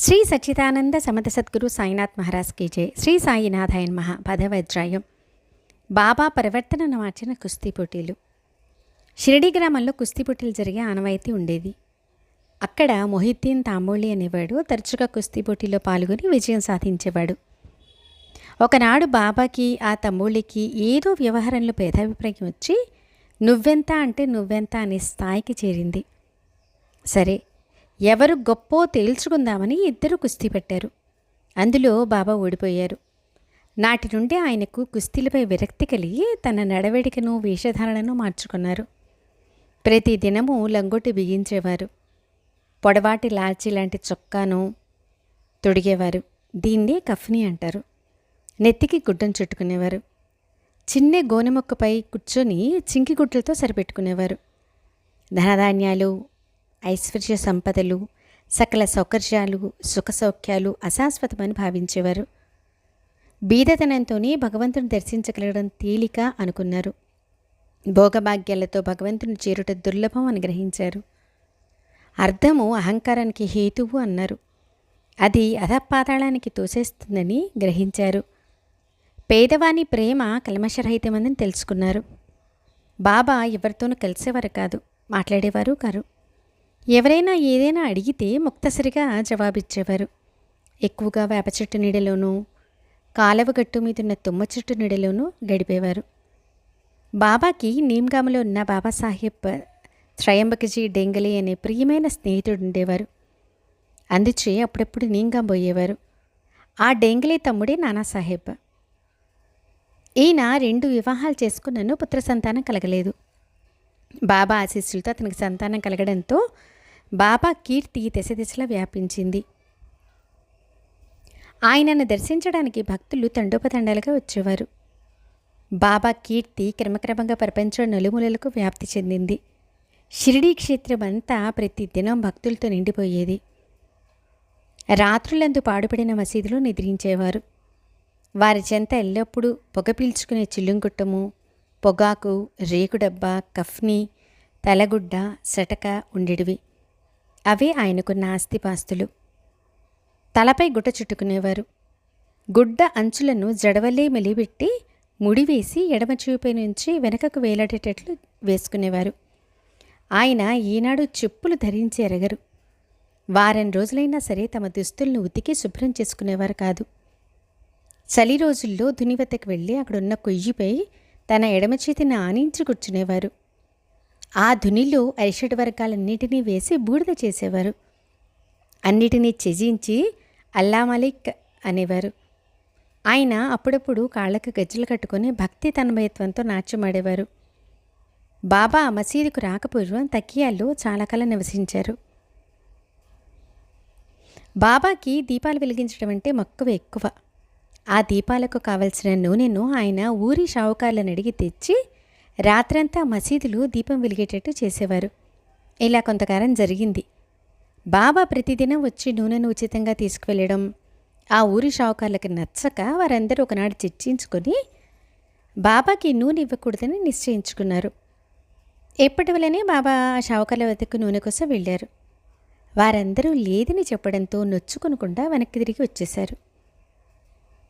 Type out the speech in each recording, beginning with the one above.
శ్రీ సచ్చిదానంద సమత సద్గురు సాయినాథ్ మహారాజ్ కీజే శ్రీ సాయినాథాయన్ మహా పదవాధ్యాయం బాబా పరివర్తనను మార్చిన కుస్తీ పోటీలు. షిరిడి గ్రామంలో కుస్తీ పోటీలు జరిగే ఆనవాయితీ ఉండేది. అక్కడ మొహిద్దీన్ తాంబోళి అనేవాడు తరచుగా కుస్తీ పోటీలో పాల్గొని విజయం సాధించేవాడు. ఒకనాడు బాబాకి ఆ తమ్ముళ్ళకి ఏదో వ్యవహారంలో భేదాభిప్రాయం వచ్చి నువ్వెంత అంటే నువ్వెంత అనే స్థాయికి చేరింది. సరే ఎవరు గొప్పో తేల్చుకుందామని ఇద్దరు కుస్తీ పెట్టారు. అందులో బాబా ఓడిపోయారు నాటి నుండి ఆయనకు కుస్తీలపై విరక్తి కలిగి తన నడవడికను వేషధారణను మార్చుకున్నారు. ప్రతి దినము లంగోటి బిగించేవారు. పొడవాటి లాల్చీ లాంటి చొక్కాను తొడిగేవారు. దీన్నే కఫ్ని అంటారు. నెత్తికి గుడ్డను చుట్టుకునేవారు. చిన్న గోనెమొక్కపై కూర్చొని చింకి గుడ్లతో సరిపెట్టుకునేవారు. ధనధాన్యాలు ఐశ్వర్య సంపదలు సకల సౌకర్యాలు సుఖ సౌఖ్యాలు అశాశ్వతమని భావించేవారు. బీదతనంతోనే భగవంతుని దర్శించగలగడం తేలిక అనుకున్నారు. భోగభాగ్యాలతో భగవంతుని చేరుట దుర్లభం అని గ్రహించారు. అర్థము అహంకారానికి హేతువు అన్నారు. అది అధపాతాళానికి తోసేస్తుందని గ్రహించారు. పేదవాని ప్రేమ కల్మషరహితమని తెలుసుకున్నారు. బాబా ఎవరితోనూ కలిసేవారు కాదు మాట్లాడేవారు కారు. ఎవరైనా ఏదైనా అడిగితే ముక్తసరిగా జవాబిచ్చేవారు. ఎక్కువగా వేప చెట్టు నీడలోనూ కాలవ గట్టు మీదున్న తుమ్మ చెట్టు నీడలోనూ గడిపేవారు. బాబాకి నీమ్గామలో ఉన్న బాబాసాహెబ్ త్రయంబకజీ డెంగలి అనే ప్రియమైన స్నేహితుడు ఉండేవారు. అందుచే అప్పుడప్పుడు నీంగా పోయేవారు. ఆ డెంగలి తమ్ముడే నానాసాహెబ్. ఈయన రెండు వివాహాలు చేసుకున్నను పుత్ర సంతానం కలగలేదు. బాబా ఆశీస్సులతో అతనికి సంతానం కలగడంతో బాబా కీర్తి దశ దిశలా వ్యాపించింది. ఆయనను దర్శించడానికి భక్తులు తండోపతండాలుగా వచ్చేవారు. బాబా కీర్తి క్రమక్రమంగా ప్రపంచం నలుమూలలకు వ్యాప్తి చెందింది. షిరిడీ క్షేత్రం అంతా ప్రతిదినం భక్తులతో నిండిపోయేది. రాత్రులందు పాడుపడిన మసీదులో నిద్రించేవారు. వారి చెంత ఎల్లప్పుడూ పొగ పీల్చుకునే చిల్లుంగుట్టము పొగాకు రేకుడబ్బా కఫ్నీ తలగుడ్డ సటక ఉండేటివి. అవే ఆయనకున్న ఆస్తిపాస్తులు. తలపై గుట చుట్టుకునేవారు. గుడ్డ అంచులను జడవలే మెలిబెట్టి ముడివేసి ఎడమ చూపే నుంచి వెనకకు వేలాడేటట్లు వేసుకునేవారు. ఆయన ఈనాడు చెప్పులు ధరించి ఎరగరు. వారం రోజులైనా సరే తమ దుస్తులను ఉతికి శుభ్రం చేసుకునేవారు కాదు. చలి రోజుల్లో దునివతకు వెళ్ళి అక్కడున్న కొయ్యిపై తన ఎడమ చేతిని ఆనించి కూర్చునేవారు. ఆ ధునిలో అరిషడ్ వర్గాలన్నిటినీ వేసి బూడిద చేసేవారు. అన్నిటినీ చెజించి అల్లామలిక్ అనేవారు. ఆయన అప్పుడప్పుడు కాళ్ళకు గజ్జలు కట్టుకొని భక్తి తన్మయత్వంతో నాట్యమాడేవారు. బాబా మసీదుకు రాకపూర్వం తకియాల్లో చాలా కాలం నివసించారు. బాబాకి దీపాలు వెలిగించడం అంటే మక్కువ ఎక్కువ. ఆ దీపాలకు కావలసిన నూనెను ఆయన ఊరి షావుకారులను అడిగి తెచ్చి రాత్రంతా మసీదులు దీపం వెలిగేటట్టు చేసేవారు. ఇలా కొంతకాలం జరిగింది. బాబా ప్రతిదినం వచ్చి నూనెను ఉచితంగా తీసుకువెళ్ళడం ఆ ఊరి షావుకార్లకు నచ్చక వారందరూ ఒకనాడు చర్చించుకొని బాబాకి నూనె ఇవ్వకూడదని నిశ్చయించుకున్నారు. ఎప్పటి వలనే బాబా ఆ షావుకార్ల వద్దకు నూనె కోసం వెళ్ళారు. వారందరూ లేదని చెప్పడంతో నొచ్చుకొనకుండా వెనక్కి తిరిగి వచ్చేశారు.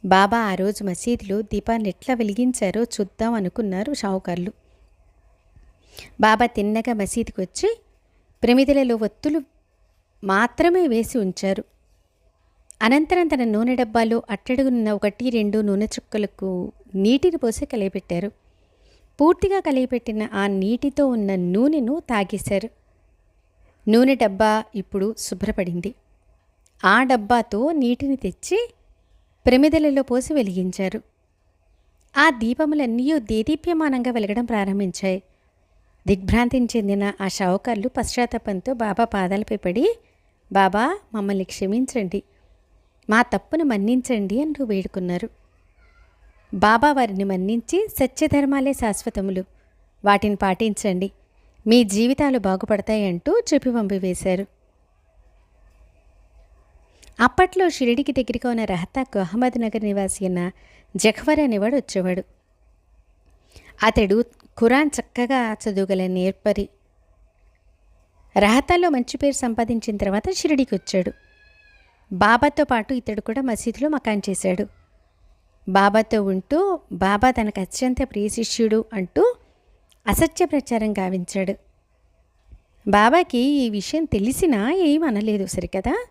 బాబా ఆ రోజు మసీదులో దీపాన్ని ఎట్లా వెలిగించారో చూద్దాం అనుకున్నారు షావుకార్లు. బాబా తిన్నగా మసీదుకి వచ్చి ప్రమిదలలో ఒత్తులు మాత్రమే వేసి ఉంచారు. అనంతరం తన నూనె డబ్బాలో అట్టడుగున్న ఒకటి రెండు నూనె చుక్కలకు నీటిని పోసి కలియపెట్టారు పూర్తిగా కలియపెట్టిన ఆ నీటితో ఉన్న నూనెను తాగేశారు. నూనె డబ్బా ఇప్పుడు శుభ్రపడింది. ఆ డబ్బాతో నీటిని తెచ్చి ప్రమిదలలో పోసి వెలిగించారు. ఆ దీపములన్నీ దేదీప్యమానంగా వెలగడం ప్రారంభించాయి. దిగ్భ్రాంతిని చెందిన ఆ షావుకర్లు పశ్చాత్తాపంతో బాబా పాదాలపై పడి బాబా మమ్మల్ని క్షమించండి. మా తప్పును మన్నించండి అంటూ వేడుకున్నారు. బాబా వారిని మన్నించి సత్యధర్మాలే శాశ్వతములు. వాటిని పాటించండి. మీ జీవితాలు బాగుపడతాయంటూ చెప్పి పంపివేశారు. అప్పట్లో షిరిడికి దగ్గరగా ఉన్న రహతాకు అహ్మద్ నగర్ నివాసి అయిన జఖ్వర్ అనేవాడు వచ్చేవాడు. అతడు ఖురాన్ చక్కగా చదువుగల నేర్పరి. రహతాలో మంచి పేరు సంపాదించిన తర్వాత షిరిడికి వచ్చాడు. బాబాతో పాటు ఇతడు కూడా మసీదులో మకాన్ చేశాడు. బాబాతో ఉంటూ బాబా తనకు అత్యంత ప్రియ శిష్యుడు అంటూ అసత్య ప్రచారం గావించాడు. బాబాకి ఈ విషయం తెలిసినా ఏం అనలేదు సరికదా?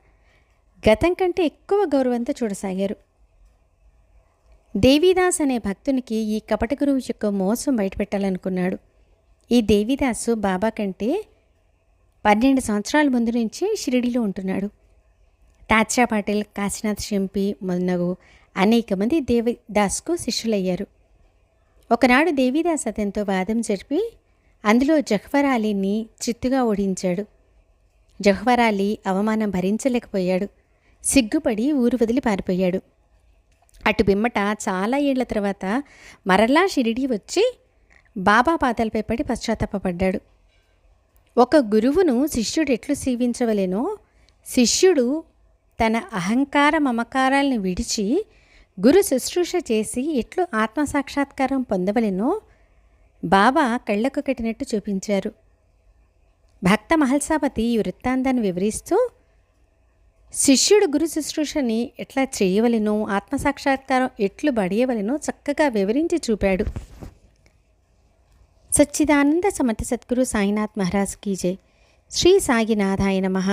గతం కంటే ఎక్కువ గౌరవంతో చూడసాగారు. దేవీదాస్ అనే భక్తునికి ఈ కపట గురువు యొక్క మోసం బయటపెట్టాలనుకున్నాడు. ఈ దేవీదాసు బాబా కంటే పన్నెండు సంవత్సరాల ముందు నుంచి షిరిడిలో ఉంటున్నాడు. తాత్రా పాటిల్ కాశీనాథ్ షెంపి మొదలగు అనేక మంది దేవిదాస్కు శిష్యులయ్యారు. ఒకనాడు దేవీదాస్ అతనితో వాదం జరిపి అందులో జహ్వర్ అలీని చిత్తుగా ఓడించాడు. జహ్వర్ అలీ అవమానం భరించలేకపోయాడు. సిగ్గుపడి ఊరు వదిలి పారిపోయాడు. అటు బిమ్మట చాలా ఏళ్ళ తర్వాత మరలా షిరిడి వచ్చి బాబా పాదాలపై పడి పశ్చాత్తాపడ్డాడు. ఒక గురువును శిష్యుడు ఎట్లు సేవించవలేనో శిష్యుడు తన అహంకార మమకారాలను విడిచి గురు శుశ్రూష చేసి ఎట్లు ఆత్మసాక్షాత్కారం పొందవలెనో బాబా కళ్ళకు కట్టినట్టు చూపించారు. భక్త మహల్సాపతి ఈ వృత్తాంతాన్ని వివరిస్తూ శిష్యుడు గురు శుశ్రూషని ఎట్లా చేయవలెనో ఆత్మసాక్షాత్కారం ఎట్లు బడియవలెనో చక్కగా వివరించి చూపాడు. సచ్చిదానంద సమర్థ సద్గురు సాయినాథ్ మహారాజ్ కీజే శ్రీ సాయినాథాయ నమః.